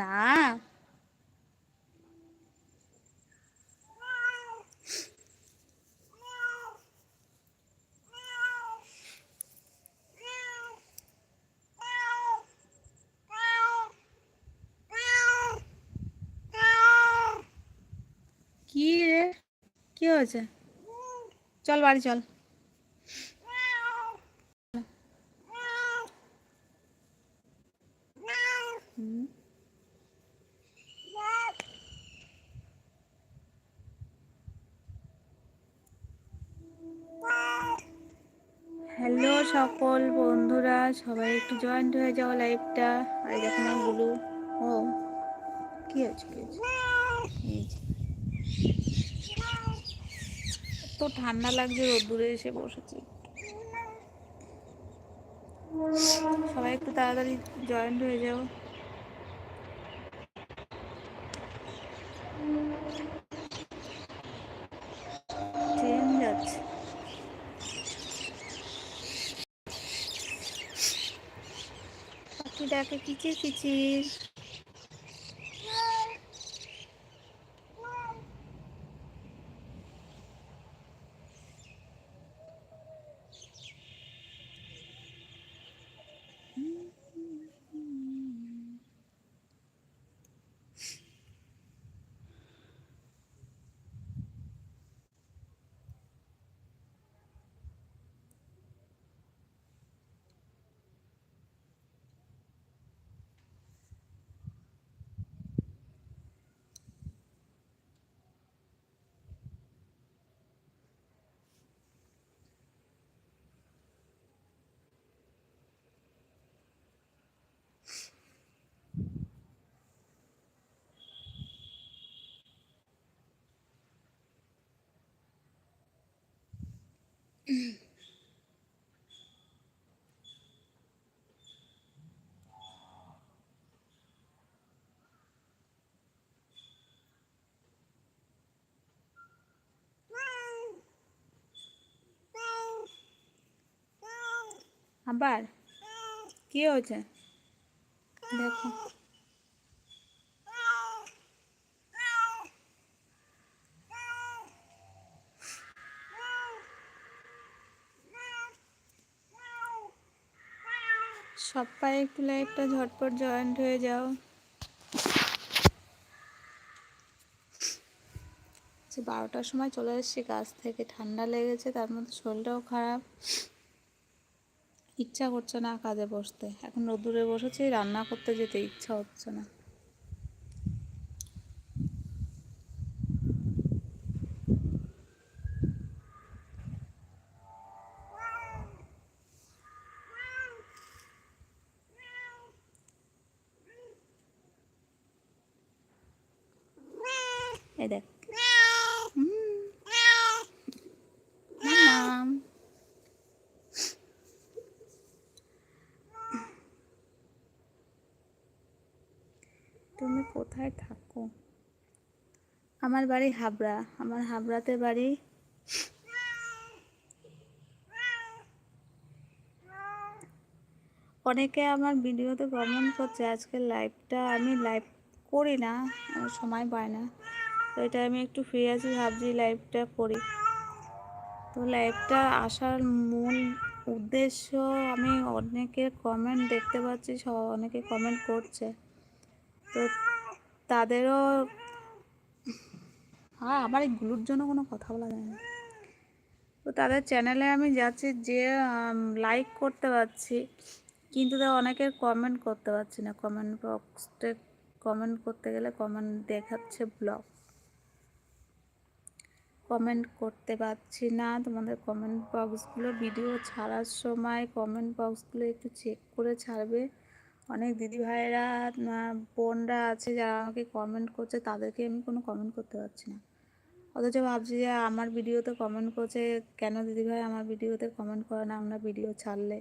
না কি রে কি হয়েছে চল বাড়ি চল হুম। হ্যালো সকল বন্ধুরা সবাই একটু জয়েন্ট হয়ে যাও লাইভটা আর দেখো না বলু ও, কি আছে কি তো ঠান্ডা লাগছে, রোদ্দুরে এসে বসেছি। সবাই একটু তাড়াতাড়ি জয়েন্ট হয়ে যাও। পাখি কিচির কিচির আবার? কি হয়েছে? দেখো। সবাই একটু লাইভটা ঝটপট জয়েন্ট হয়ে যাও। যে বারোটার সময় চলে এসেছি কাজ থেকে ঠান্ডা লেগেছে, তার মধ্যে শরীরটাও খারাপ। ইচ্ছা করছে না কাজে বসতে। এখন রোদ্দুরে বসেছি, রান্না করতে যেতে ইচ্ছা হচ্ছে না এই দেখ হুম। মাম্মাম। তুমি কোথায় থাকো? আমার বাড়ি হাবড়া। আমার হাবড়াতে বাড়ি অনেকে আমার ভিডিওতে কমেন্ট করছে আজকের লাইভটা আমি লাইভ করি না সময় পায় না। তো এটা আমি একটু ফ্রি আছি, ভাবছি লাইভটা করি। তো লাইভটা আসার মূল উদ্দেশ্য আমি অনেকের কমেন্ট দেখতে পাচ্ছি সব অনেকে কমেন্ট করছে। তো তাদেরও আর আমার এই গুলোর জন্য কোনো কথা বলা যায় না। তো তাদের চ্যানেলে আমি যাচ্ছি যে লাইক করতে পারছি কিন্তু তা অনেকের কমেন্ট করতে পারছি না। কমেন্ট বক্সে কমেন্ট করতে গেলে কমেন্ট দেখাচ্ছে ব্লগ কমেন্ট করতে পারছি না। তোমাদের কমেন্ট বক্সগুলো ভিডিও ছাড়ার সময় কমেন্ট বক্সগুলো একটু চেক করে ছাড়বে। অনেক দিদি ভাইয়েরা বোনরা আছে যারা আমাকে কমেন্ট করছে, তাদেরকে আমি কোনো কমেন্ট করতে পারছি না। অথচ ভাবছি যে আমার ভিডিওতে কমেন্ট করছে, কেন দিদিভাই আমার ভিডিওতে কমেন্ট করে না? আমরা ভিডিও ছাড়লে।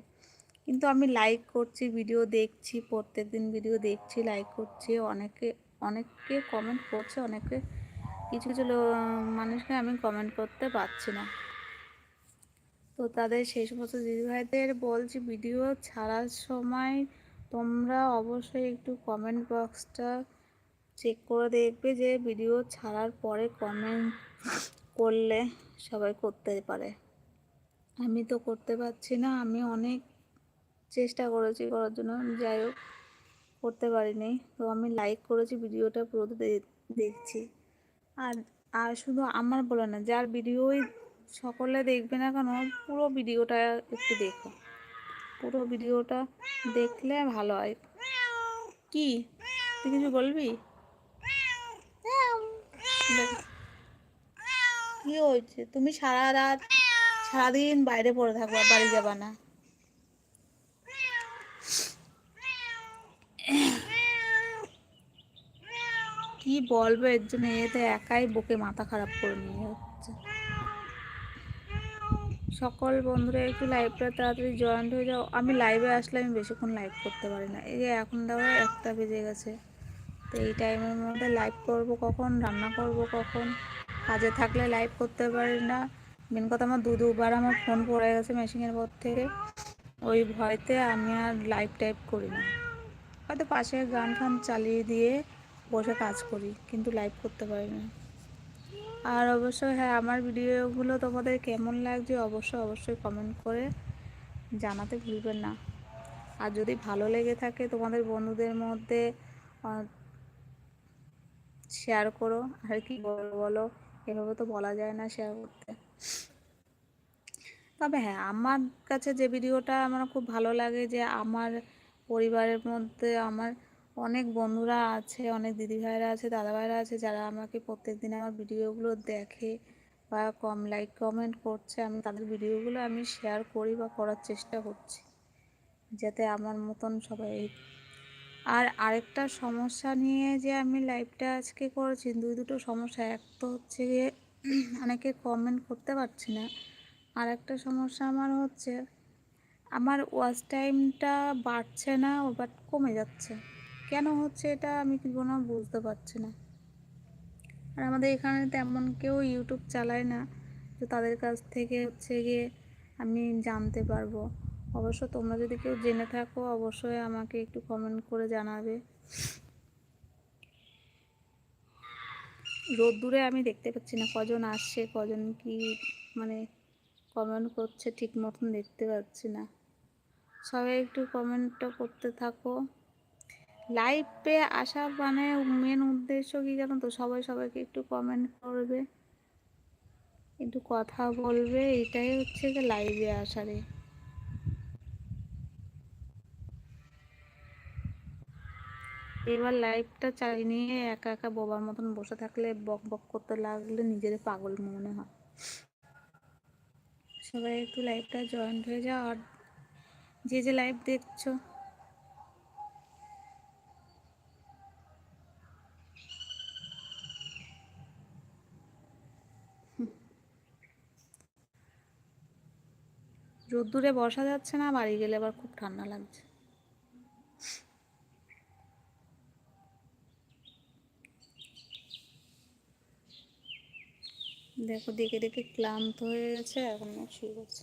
কিন্তু আমি লাইক করছি ভিডিও দেখছি প্রত্যেক দিন ভিডিও দেখছি লাইক করছি। অনেকে অনেকে কমেন্ট করছে, অনেকে কিছু কিছু মানুষকে আমি কমেন্ট করতে পারছি না। তো তাদের সেই সমস্ত দিদিভাইদের বলছি ভিডিও ছাড়ার সময় তোমরা অবশ্যই একটু কমেন্ট বক্সটা চেক করে দেখবে যে ভিডিও ছাড়ার পরে কমেন্ট করলে সবাই করতে পারে। আমি তো করতে পারছি না, আমি অনেক চেষ্টা করেছি করার জন্য, যাই হোক, করতে পারিনি। তো আমি লাইক করেছি ভিডিওটা পুরো দেখছি। আর আর শুধু আমার বলে না, যার ভিডিওই সকলে দেখবে না কেন, পুরো ভিডিওটা একটু দেখো। পুরো ভিডিওটা দেখলে ভালো হয়। কি? তুই কিছু বলবি। কি হয়েছে? তুমি সারা রাত, সারাদিন বাইরে পড়ে থাকবা বাড়ি যাবা না। কি বলব? এর জন্য এতে একাই বকে মাথা খারাপ করে নিয়ে সকল বন্ধুরা একটু লাইভটা তাড়াতাড়ি জয়েন্ট হয়ে যাও। আমি লাইভে আসলে আমি বেশিক্ষণ লাইভ করতে পারি না। এই যে এখন দেখো একটা বেজে গেছে। তো এই টাইমের মধ্যে লাইভ করব কখন, রান্না করব কখন? কাজে থাকলে লাইভ করতে পারি না। মেন কথা আমার দু দুবার আমার ফোন পড়ে গেছে মেশিনের পর থেকে ওই ভয়তে আমি আর লাইভ টাইপ করি না। হয়তো পাশে গান ফান চালিয়ে দিয়ে বসে কাজ করি, কিন্তু লাইভ করতে পারি না। আর অবশ্যই হ্যাঁ আমার ভিডিওগুলো তোমাদের কেমন লাগছে অবশ্যই অবশ্যই কমেন্ট করে জানাতে ভুলবেন না। আর যদি ভালো লেগে থাকে তোমাদের বন্ধুদের মধ্যে শেয়ার করো। আর কি বলো বলো? এভাবে তো বলা যায় না শেয়ার করতে। তবে হ্যাঁ আমার কাছে যে ভিডিওটা আমার খুব ভালো লাগে যে আমার পরিবারের মধ্যে আমার অনেক বন্ধুরা আছে, অনেক দিদিভাইরা আছে, দাদাভাইরা আছে, যারা আমাকে প্রত্যেক দিন আমার ভিডিওগুলো দেখে বা কম লাইক কমেন্ট করছে। আমি তাদের ভিডিওগুলো আমি শেয়ার করি বা করার চেষ্টা করছি, যাতে আমার মতন সবাই আর আরেকটা সমস্যা নিয়ে যে আমি লাইভটা আজকে করেছি, দুই দুটো সমস্যা। এক তো হচ্ছে গিয়ে অনেকে কমেন্ট করতে পারছি না। আর একটা সমস্যা আমার হচ্ছে, আমার ওয়াচ টাইমটা বাড়ছে না বাট কমে যাচ্ছে। কেন হচ্ছে এটা আমি কি কোনো বুঝতে পারছি না। আর আমাদের এখানে তেমন কেউ ইউটিউব চালায় না, তো তাদের কাছ থেকে হচ্ছে গিয়ে আমি জানতে পারব। অবশ্য তোমরা যদি কেউ জেনে থাকো, অবশ্যই আমাকে একটু কমেন্ট করে জানাবে। রোদ্দুরে আমি দেখতে পাচ্ছি না, কজন আসছে, কজন কি মানে কমেন্ট করছে, ঠিক মতন দেখতে পাচ্ছি না। সবাই একটু কমেন্টটা করতে থাকো। লাইভে আসা মানে মেন উদ্দেশ্য কি জানো তো? সবাই সবাইকে একটু কমেন্ট করবে, একটু কথা বলবে, এটাই হচ্ছে যে লাইভে আসারে এবার লাইভটা চালিয়ে নিয়ে একা একা বোবার মতন বসে থাকলে, বক বক করতে লাগলে নিজের পাগল মনে হয়। সবাই একটু লাইভটা জয়েন্ট হয়ে যাও, আর যে যে লাইভ দেখছ রোদ্দুরে বসা যাচ্ছে না, বাড়ি গেলে আবার খুব ঠান্ডা লাগছে। দেখো, দেখে দেখে ক্লান্ত হয়ে গেছে, এখন শুয়ে গেছে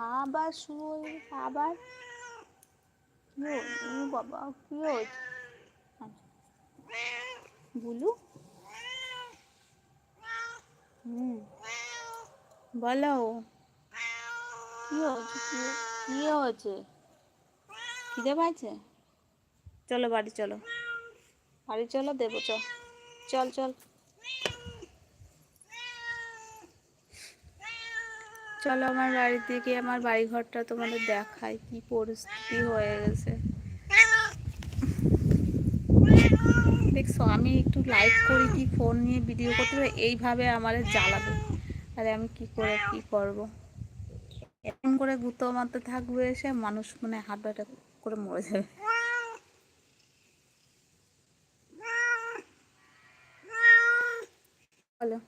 আবার হয়ে গেছে আবার বাবা, কি হয়েছে? বুলু? হুম। বলো। কি হয়েছে? কি হয়েছে? খিদে পাইছে? চলো বাড়ি চলো। বাড়ি চলো, দেবো, চল। চল চল। চলো আমার বাড়ির দিকে, আমার বাড়ি ঘরটা তোমাদের দেখাই কি পরিস্থিতি হয়ে গেছে। দেখছ, আমি একটু লাইভ করি, কি ফোন নিয়ে ভিডিও করতে হবে, এইভাবে আমার জ্বালাবে। আরে আমি কি করে, কি করব? এরকম করে গুঁতো মারতে থাকবে এসে মানুষ মানে হাত ব্যাটা করে মরে যাবে। বলো।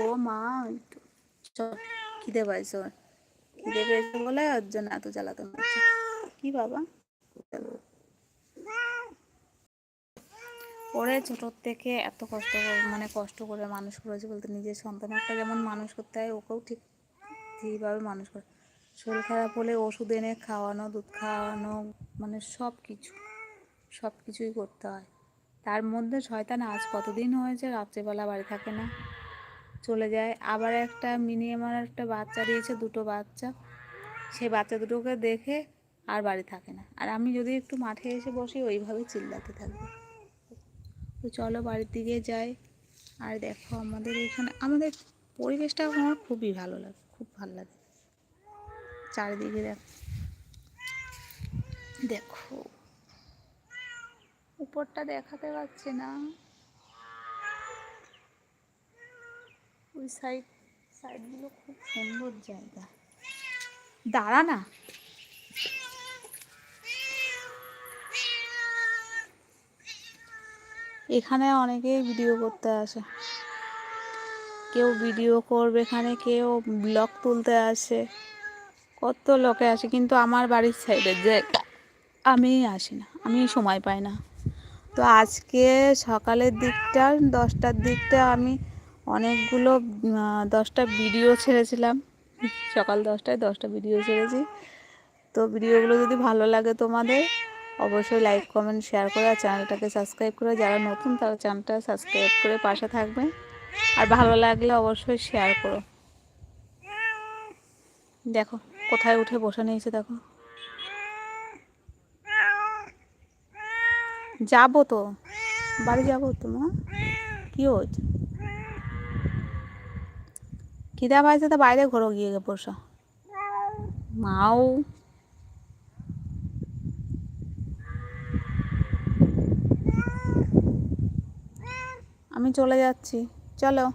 ও মা চল। খিদে পাইছে? খিদে পেয়েছে বলে ওর জন্য এত জ্বালাতন করছে। কি বাবা? ওরে ছোটোর থেকে এত কষ্ট করে- মানে কষ্ট করে মানুষ করেছে বলতে নিজের সন্তান একটা যেমন মানুষ করতে হয়, ওকেও ঠিক ঠিকভাবে মানুষ করে। শরীর খারাপ হলে ওষুধ এনে খাওয়ানো, দুধ খাওয়ানো মানে সব কিছু সব কিছুই করতে হয়। তার মধ্যে শয়তান আজ কতদিন হয়েছে? রাত্রেবেলা বাড়ি থাকে না। চলে যায়। আবার একটা মিনি আমার একটা বাচ্চা দিয়েছে, দুটো বাচ্চা। সেই বাচ্চা দুটোকে দেখে আর বাড়ি থাকে না। আর আমি যদি একটু মাঠে এসে বসি, ওইভাবে চিল্লাতে থাকবে। তো চলো বাড়ির দিকে যাই। আর দেখো আমাদের এখানে, আমাদের পরিবেশটা আমার খুবই ভালো লাগে, খুব ভালো লাগে। চারিদিকে দেখো দেখো। উপরটা দেখাতে পারছে না। ওই সাইড সাইডগুলো খুব সুন্দর জায়গা। দাঁড়া না। এখানে অনেকেই ভিডিও করতে আসে। কেউ ভিডিও করবে এখানে, কেউ ব্লগ তুলতে আসে। কত লোকে আসে, কিন্তু আমার বাড়ির সাইডের জায়গা। আমি আসি না, আমি সময় পাই না। তো আজকে সকালের দিকটা, দশটার দিকটা আমি অনেকগুলো দশটা ভিডিও ছেড়েছিলাম। সকাল দশটায় দশটা ভিডিও ছেড়েছি। তো ভিডিওগুলো যদি ভালো লাগে তোমাদের, অবশ্যই লাইক কমেন্ট শেয়ার করে আর চ্যানেলটাকে সাবস্ক্রাইব করে। যারা নতুন, তারা চ্যানেলটা সাবস্ক্রাইব করে পাশে থাকবে। আর ভালো লাগলে অবশ্যই শেয়ার করো। দেখো, কোথায় উঠে বসে নিয়েছে দেখো। যাব তো। বাড়ি যাব তো, মা? কি হয়েছে? খিদা পাইছে তো বাইরে ঘোরো গিয়ে বসো মাও। আমি চলে যাচ্ছি চলো।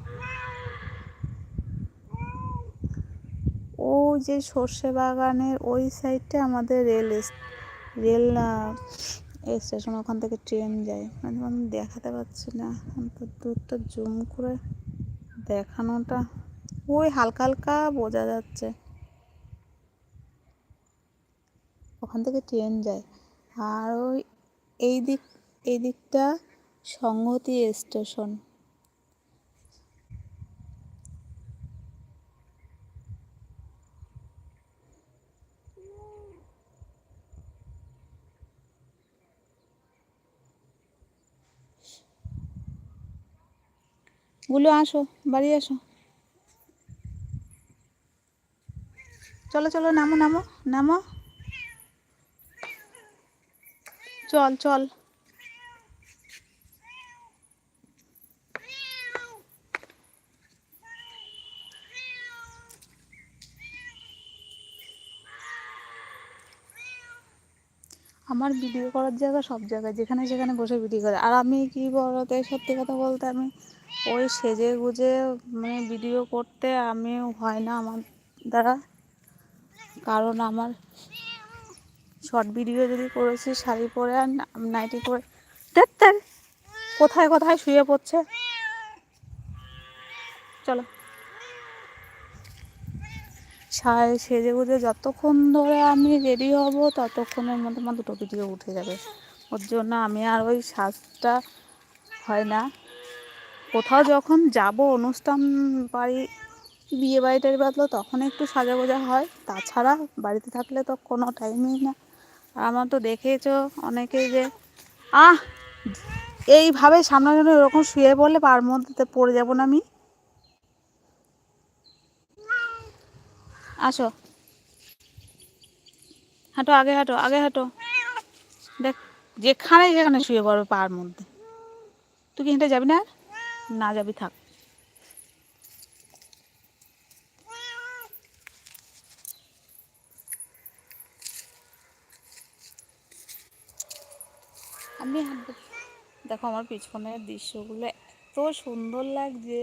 ও যে সর্ষে বাগানের ওই সাইডটা আমাদের রেল রেল স্টেশন ওখান থেকে ট্রেন যায়। মানে আমি দেখাতে পারছি না অন্তত দূরটা জুম করে দেখানোটা। ওই হালকা হালকা বোঝা যাচ্ছে। ওখান থেকে ট্রেন যায়। আর ওই এই দিক, এই দিকটা সংহতি স্টেশন। গুলো, আসো, বাড়ি আসো। চলো চলো, নামো নামো নামো। চল চল। আমার ভিডিও করার জায়গা সব জায়গায়, যেখানে সেখানে বসে ভিডিও করে। আর আমি কি বলতে সত্যি কথা বলতে আমি ওই সেজে গুজে মানে ভিডিও করতে আমি হয় না আমার দ্বারা। কারণ আমার শর্ট ভিডিও যদি করেছি শাড়ি পরে আর নাইটি পরে ধ্যাৎ, কোথায় কোথায় শুয়ে পড়ছে? চলো। সেজে গুজে যতক্ষণ ধরে আমি রেডি হব ততক্ষণের মধ্যে আমার দুটো ভিডিও উঠে যাবে। ওর জন্য আমি আর ওই সাজটা হয় না। কোথাও যখন যাব অনুষ্ঠান বাড়ি বিয়ে বাড়ি টাড়ি বাঁধলো তখন একটু সাজা গোজা হয়, তাছাড়া বাড়িতে থাকলে তো কোনো টাইমই না। আর আমার তো দেখেছ অনেকেই যে, আহ, এইভাবে সামনে সামনে এরকম শুয়ে পড়লে পার মধ্যে পড়ে যাব না আমি। আসো। হাঁটো, আগে হাঁটো আগে হাঁটো। দেখ, যেখানে যেখানে শুয়ে পড়বে পার মধ্যে তুই কি হেঁটে যাবি না? না যাবি থাক আমি হাঁটবো দেখো আমার পিছনের দৃশ্যগুলো এত সুন্দর লাগছে।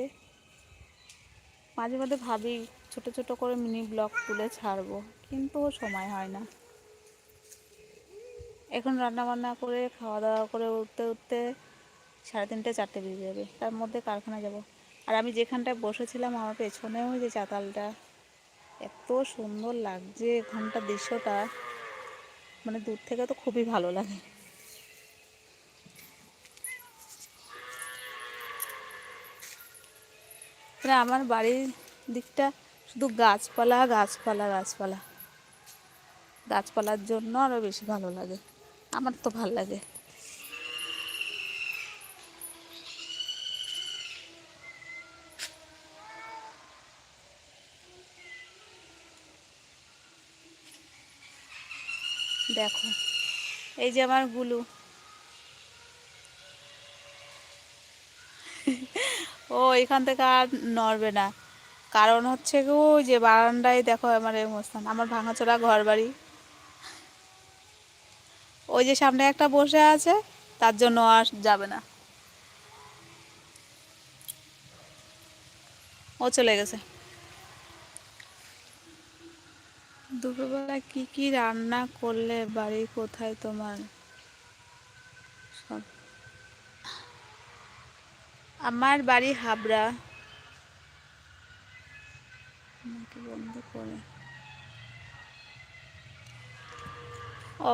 মাঝে মাঝে ভাবি ছোট ছোট করে মিনি ব্লগ তুলে ছাড়বো, কিন্তু সময় হয় না। এখন রান্না বান্না করে খাওয়া দাওয়া করে উঠতে উঠতে সাড়ে তিনটে, চারটে বেজে যাবে। তার মধ্যে কারখানা যাব। আর আমি যেখানটায় বসেছিলাম, আমার পেছনেও যে চাতালটা, এত সুন্দর লাগছে এখানটার দৃশ্যটা। মানে দূর থেকে তো খুবই ভালো লাগে। মানে আমার বাড়ির দিকটা শুধু গাছপালা গাছপালা গাছপালা। গাছপালার জন্য আরও বেশি ভালো লাগে। আমার তো ভালো লাগে। দেখো, এই যে আমার গুলু। ও, এখান থেকে আর নড়বে না। কারণ হচ্ছে গো ওই যে বারান্দায় দেখো আমার অবস্থান, আমার ভাঙাচোরা ঘর বাড়ি ওই যে সামনে একটা বসে আছে, তার জন্য আর যাবে না। ও চলে গেছে। দুপুরবেলা কি কি রান্না করলে বাড়ি কোথায় তোমার সব আমার বাড়ি হাবড়া। বন্ধ করে?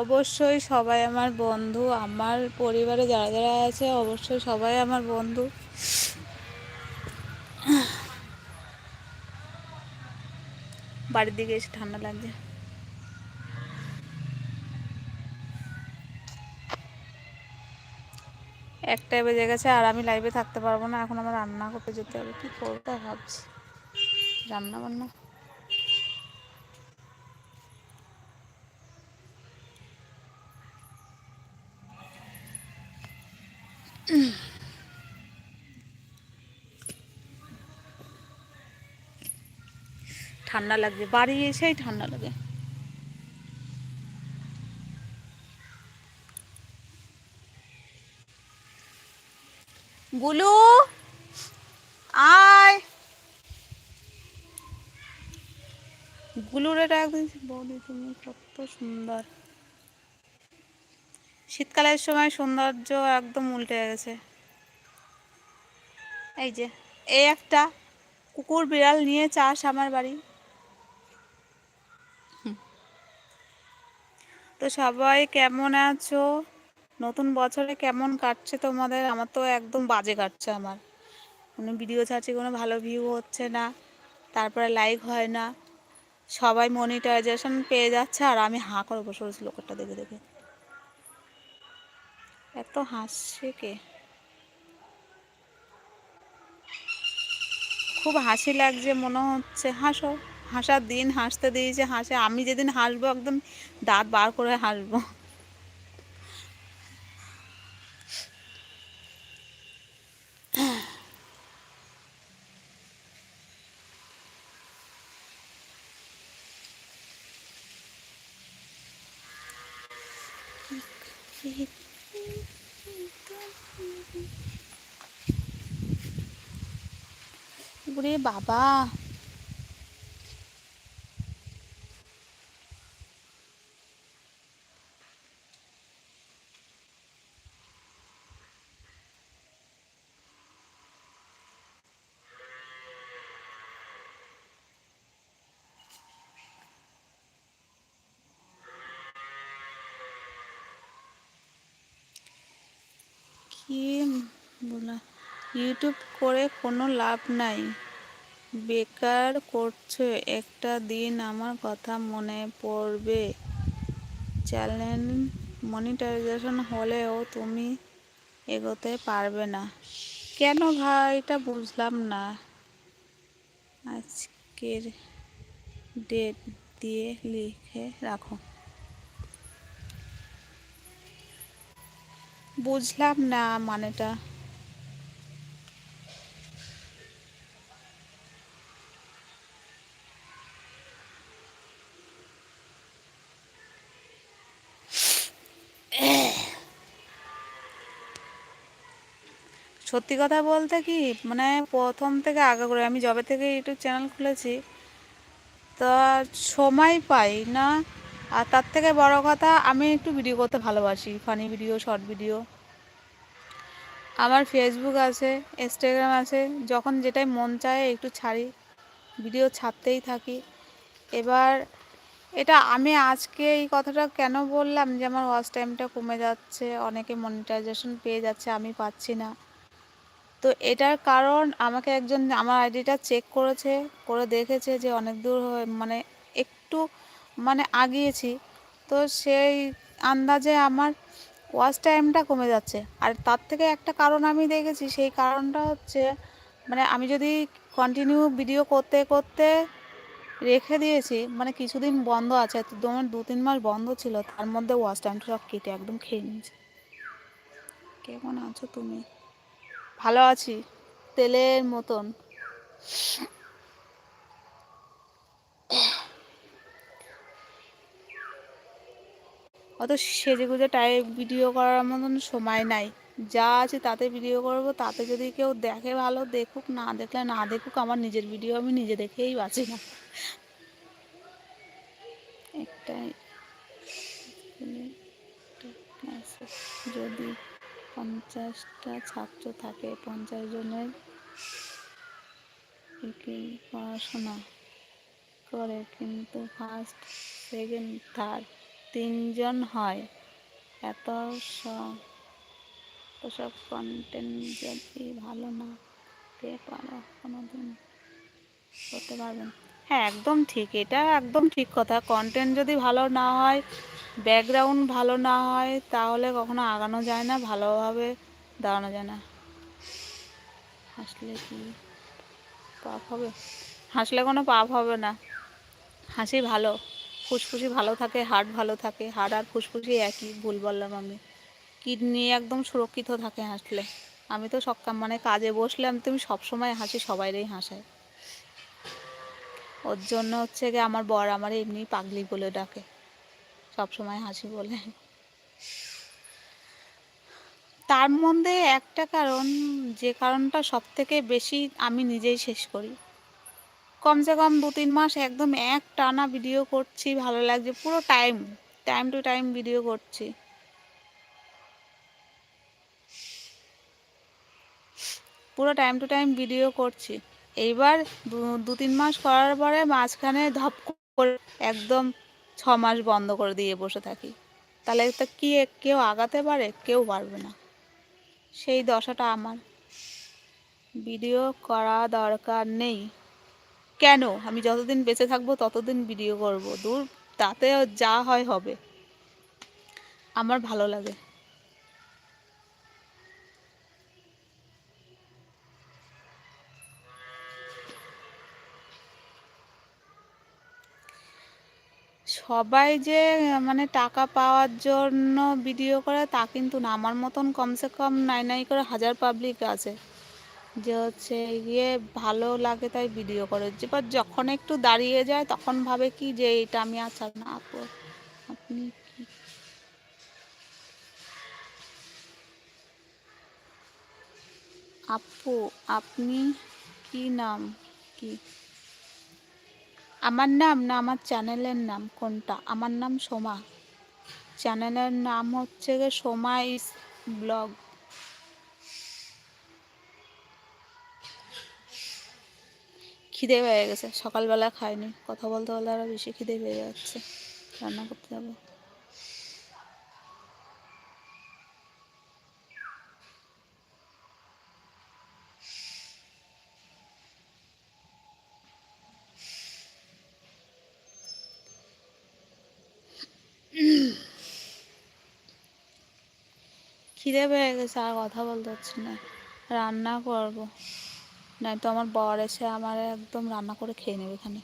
অবশ্যই সবাই আমার বন্ধু। আমার পরিবারে যারা যারা আছে, অবশ্যই সবাই আমার বন্ধু। বাড়ির দিকে এসে ঠান্ডা লাগছে। একটাই বেজে গেছে আর আমি লাইভে থাকতে পারব না। এখন আমার রান্না করতে যেতে হবে। কি করব ভাবছি। রান্না বান্না। ঠান্ডা লাগবে। বাড়ি এসেই ঠান্ডা লাগে। গুলু। আয়। গুলুরে একদিন বৌদি তুমি কত সুন্দর। শীতকালের সময় সৌন্দর্য একদম উল্টে গেছে। এই যে এই একটা কুকুর বিড়াল নিয়ে চাষ আমার বাড়ি। তো সবাই কেমন আছো? নতুন বছরে কেমন কাটছে তোমাদের? আমার তো একদম বাজে কাটছে আমার। কোনো ভিডিও ছাড়ছি, কোনো ভালো ভিউ হচ্ছে না। তারপরে লাইক হয় না। সবাই মনিটাইজেশন পেয়ে যাচ্ছে আর আমি হাঁ করে বসে রয়েছি লোকেরটা দেখে দেখে। এত হাসছে কে? খুব হাসি লাগছে, মনে হচ্ছে, হাসো। হাসার দিন হাসতে দিয়েছে, হাসে। আমি যেদিন হাসবো একদম দাঁত বার করে হাসবো ওরে বাবা। কি ইউটিউব করে কোনো লাভ নাই। বেকার করছ, একটা দিন আমার কথা মনে পড়বে। চ্যানেল মনিটাইজেশন হলেও তুমি এগোতে পারবে না। কেন ভাই? এটা বুঝলাম না। আজকের ডেট দিয়ে লিখে রাখো। বুঝলাম না মানেটা। সত্যি কথা বলতে কি মানে প্রথম থেকে আগে করে, আমি যবে থেকে ইউটিউব চ্যানেল খুলেছি, তো সময় পাই না। আর তার থেকে বড় কথা, আমি একটু ভিডিও করতে ভালোবাসি ফানি ভিডিও শর্ট ভিডিও আমার ফেসবুক আছে ইনস্টাগ্রাম আছে, যখন যেটাই মন চায় একটু ছাড়ি ভিডিও ছাড়তেই থাকি। এবার এটা আমি আজকে এই কথাটা কেন বললাম যে, আমার ওয়াচ টাইমটা কমে যাচ্ছে, অনেকে মনিটাইজেশন পেয়ে যাচ্ছে, আমি পাচ্ছি না। তো এটার কারণ আমাকে একজন আমার আইডিটা চেক করেছে, করে দেখেছে যে অনেক দূর হয়ে মানে একটু মানে আগিয়েছি। তো সেই আন্দাজে আমার ওয়াচ টাইমটা কমে যাচ্ছে। আর তার থেকে একটা কারণ আমি দেখেছি, সেই কারণটা হচ্ছে মানে আমি যদি কন্টিনিউ ভিডিও করতে করতে রেখে দিয়েছি মানে কিছুদিন বন্ধ আছে, তো তোমার দু তিন মাস বন্ধ ছিল, তার মধ্যে ওয়াচ টাইমটা সব কেটে একদম খেয়ে নিয়েছে। কেমন আছো তুমি? ভালো আছি, তেলের মতন। অত সেজে গুজে টাইপ ভিডিও করার মতন সময় নাই। যা আছে তাতে ভিডিও করব, তাতে যদি কেউ দেখে ভালো দেখুক, না দেখলে না দেখুক, আমার নিজের ভিডিও আমি নিজে দেখেই বাঁচি না। একটাই। যদি পঞ্চাশটা ছাত্র থাকে, পঞ্চাশ জনের পড়াশোনা করে, কিন্তু ফার্স্ট সেকেন্ড থার্ড তিনজন হয়। এত সব কন্টেন্ট যদি ভালো না পেয়ে পারো কোনো দিন করতে পারবেন হ্যাঁ একদম ঠিক। এটা একদম ঠিক কথা। কন্টেন্ট যদি ভালো না হয় ব্যাকগ্রাউন্ড ভালো না হয়, তাহলে কখনো আগানো যায় না, ভালোভাবে দাঁড়ানো যায় না। হাসলে কি পাপ হবে? হাসলে কোনো পাপ হবে না। হাসি ভালো, ফুসফুসি ভালো থাকে হার্ট ভালো থাকে হার্ট আর ফুসফুসি একই, ভুল বললাম আমি। কিডনি একদম সুরক্ষিত থাকে হাসলে। আমি তো সকাম মানে কাজে বসলে আমি তুমি সবসময় হাসি, সবাইরেই হাসায়। ওর জন্য হচ্ছে গিয়ে আমার বর আমার এমনি পাগলি বলে ডাকে। সব সময় হাসি বলে। তার মধ্যে একটা কারণ, যে কারণটা সব থেকে বেশি আমি নিজেই শেষ করি। কমসে কম দু তিন মাস একদম এক টানা ভিডিও করছি, ভালো লাগছে, পুরো time time to time video করছি। পুরো টাইম টু টাইম ভিডিও করছি। এইবার দু তিন মাস করার পরে মাঝখানে ধপ করে একদম ছ মাস বন্ধ করে দিয়ে বসে থাকি। তাহলে তো কি কেউ আগাতে পারে? কেউ পারবে না। সেই দশাটা আমার। ভিডিও করা দরকার নেই। কেন? আমি যতদিন বেঁচে থাকব ততদিন ভিডিও করব। দূর, তাতে যা হয় হবে। আমার ভালো লাগে। সবাই যে মানে টাকা পাওয়ার জন্য ভিডিও করে তা কিন্তু না। আমার মতন কমসে কম নাই নাই করে হাজার পাবলিক আছে যে হচ্ছে গিয়ে ভালো লাগে তাই ভিডিও করে। এবার যখন একটু দাঁড়িয়ে যায় তখন ভাবে কি যে এটা আমি আচ্ছা না আপু আপনি কি? আপু, আপনি কি নাম? কি? আমার নাম না, আমার চ্যানেলের নাম কোনটা? আমার নাম সোমা। চ্যানেলের নাম হচ্ছে গিয়ে সোমা ইস ব্লগ। খিদে পেয়ে গেছে। সকালবেলা খায়নি কথা বলতে বলতে আরও বেশি খিদে পেয়ে যাচ্ছে। রান্না করতে যাব। খিদে পেয়ে গেছে, আর কথা বলতে পারছি না। রান্না করব। নাই তো আমার বর এসে আমার একদম রান্না করে খেয়ে নেবে এখানে।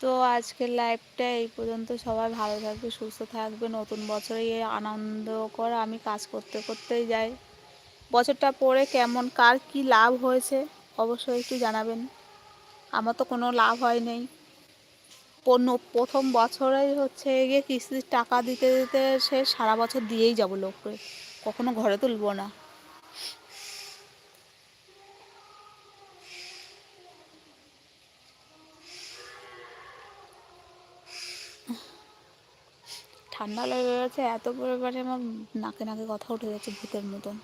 তো আজকের লাইফটা এই পর্যন্ত। সবাই ভালো থাকবে, সুস্থ থাকবে। নতুন বছরে এই আনন্দ করে আমি কাজ করতে করতেই যাই। বছরটা পরে কেমন, কার কি লাভ হয়েছে, অবশ্যই একটু জানাবেন। আমার তো কোনো লাভ হয় নেই। প্রথম বছরেই হচ্ছে গিয়ে কিস্তির টাকা দিতে দিতে সে সারা বছর দিয়েই যাব লোককে কখনো ঘরে তুলবো না। ঠান্ডা লেগে গেছে, এত পরিমাণে আমার নাকে নাকে কথা উঠে যাচ্ছে ভূতের মতন।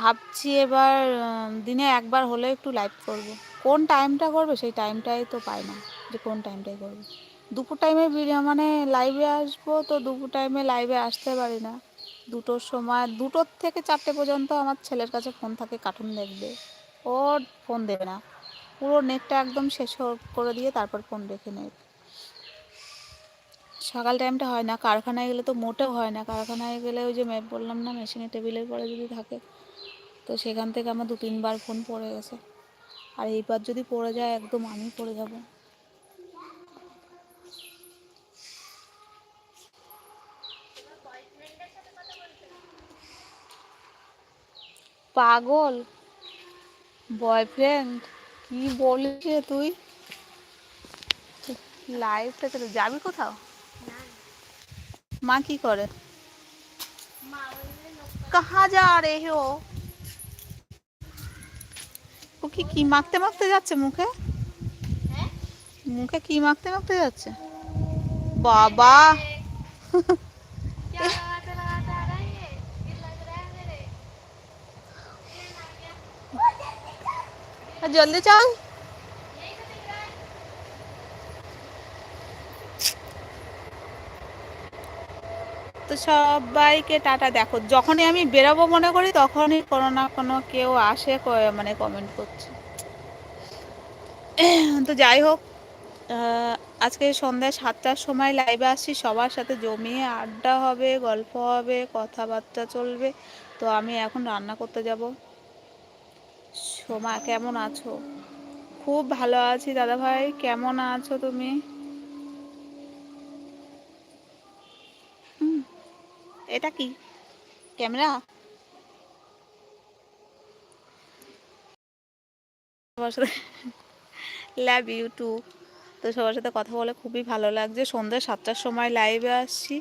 ভাবছি এবার দিনে একবার হলে একটু লাইভ করব। কোন টাইমটা করবে সেই টাইমটাই তো পাই না যে কোন টাইমটাই করবে। দুপুর টাইমে মানে লাইভে আসব তো দুপুর টাইমে লাইভে আসতে পারি না। দুটোর সময়, দুটোর থেকে চারটে পর্যন্ত আমার ছেলের কাছে ফোন থাকে কার্টুন দেখবে ও ফোন দেবে না। পুরো নেটটা একদম শেষ করে দিয়ে তারপর ফোন রেখে নেবে। সকাল টাইমটা হয় না। কারখানায় গেলে তো মোটেও হয় না। কারখানায় গেলে ওই যে বললাম না মেশিনে টেবিলের পরে যদি থাকে তো সেখান থেকে আমার দু তিনবার ফোন পড়ে গেছে। আর এইবার যদি পড়ে যায় একদম আমি পড়ে যাব। পাগল? বয়ফ্রেন্ড? কি বলিস তুই? লাইফটা চলে যাবি কোথাও? মা কি করে? কাহা যা রে হো ও কি কি মাখতে মাখতে যাচ্ছে মুখে? মুখে কি মাখতে মাখতে যাচ্ছে? বাবা! জলদি চল। তো সবাইকে টাটা। দেখো যখনই আমি বেরোবো মনে করি তখনই কোনো না কোনো কেউ আসে মানে কমেন্ট করছে। তো যাই হোক আজকে সন্ধ্যায় সাতটার সময় লাইভে আসছি। সবার সাথে জমিয়ে আড্ডা হবে গল্প হবে কথাবার্তা চলবে। তো আমি এখন রান্না করতে যাব। সোমা কেমন আছো? খুব ভালো আছি দাদা ভাই কেমন আছো তুমি? হুম, এটা কি? ক্যামেরা? সবার সাথে লাভ ইউটিউব তো সবার সাথে কথা বলে খুবই ভালো লাগছে। সন্ধ্যা সাতটার সময় লাইভে আসছি।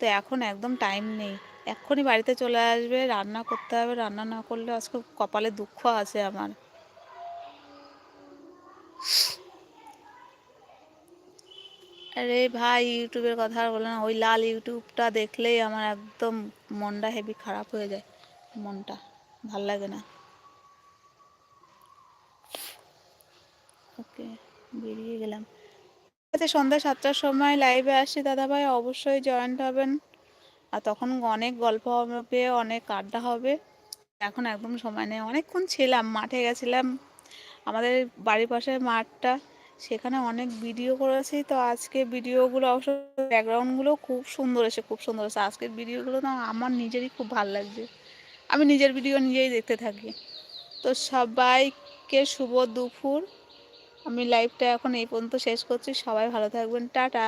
তো এখন একদম টাইম নেই। এক্ষুনি বাড়িতে চলে আসবে, রান্না করতে হবে। রান্না না করলে আজকে কপালে দুঃখ আছে আমার। আরে ভাই, ইউটিউবের কথা আর বলে না, ওই লাল ইউটিউবটা দেখলেই আমার একদম মনটা হেভি খারাপ হয়ে যায়, মনটা, ভালো লাগে না। ওকে, বেরিয়ে গেলাম। ঠিক সন্ধ্যা সাতটার সময় লাইভে আসছি দাদাভাই, অবশ্যই জয়েন্ট হবেন। আর তখন অনেক গল্প হবে, অনেক আড্ডা হবে। এখন একদম সময় নেই। অনেকক্ষণ ছিলাম, মাঠে গেছিলাম। আমাদের বাড়ির পাশে মাঠটা। সেখানে অনেক ভিডিও করেছি। তো আজকে ভিডিওগুলো অবশ্য ব্যাকগ্রাউন্ডগুলো খুব সুন্দর এসে, খুব সুন্দর এসে। আজকের ভিডিওগুলো তো আমার নিজেরই খুব ভালো লাগছে। আমি নিজের ভিডিও নিজেই দেখতে থাকি। তো সবাইকে শুভ দুপুর। আমি লাইভটা এখন এই পর্যন্ত শেষ করছি। সবাই ভালো থাকবেন। টাটা।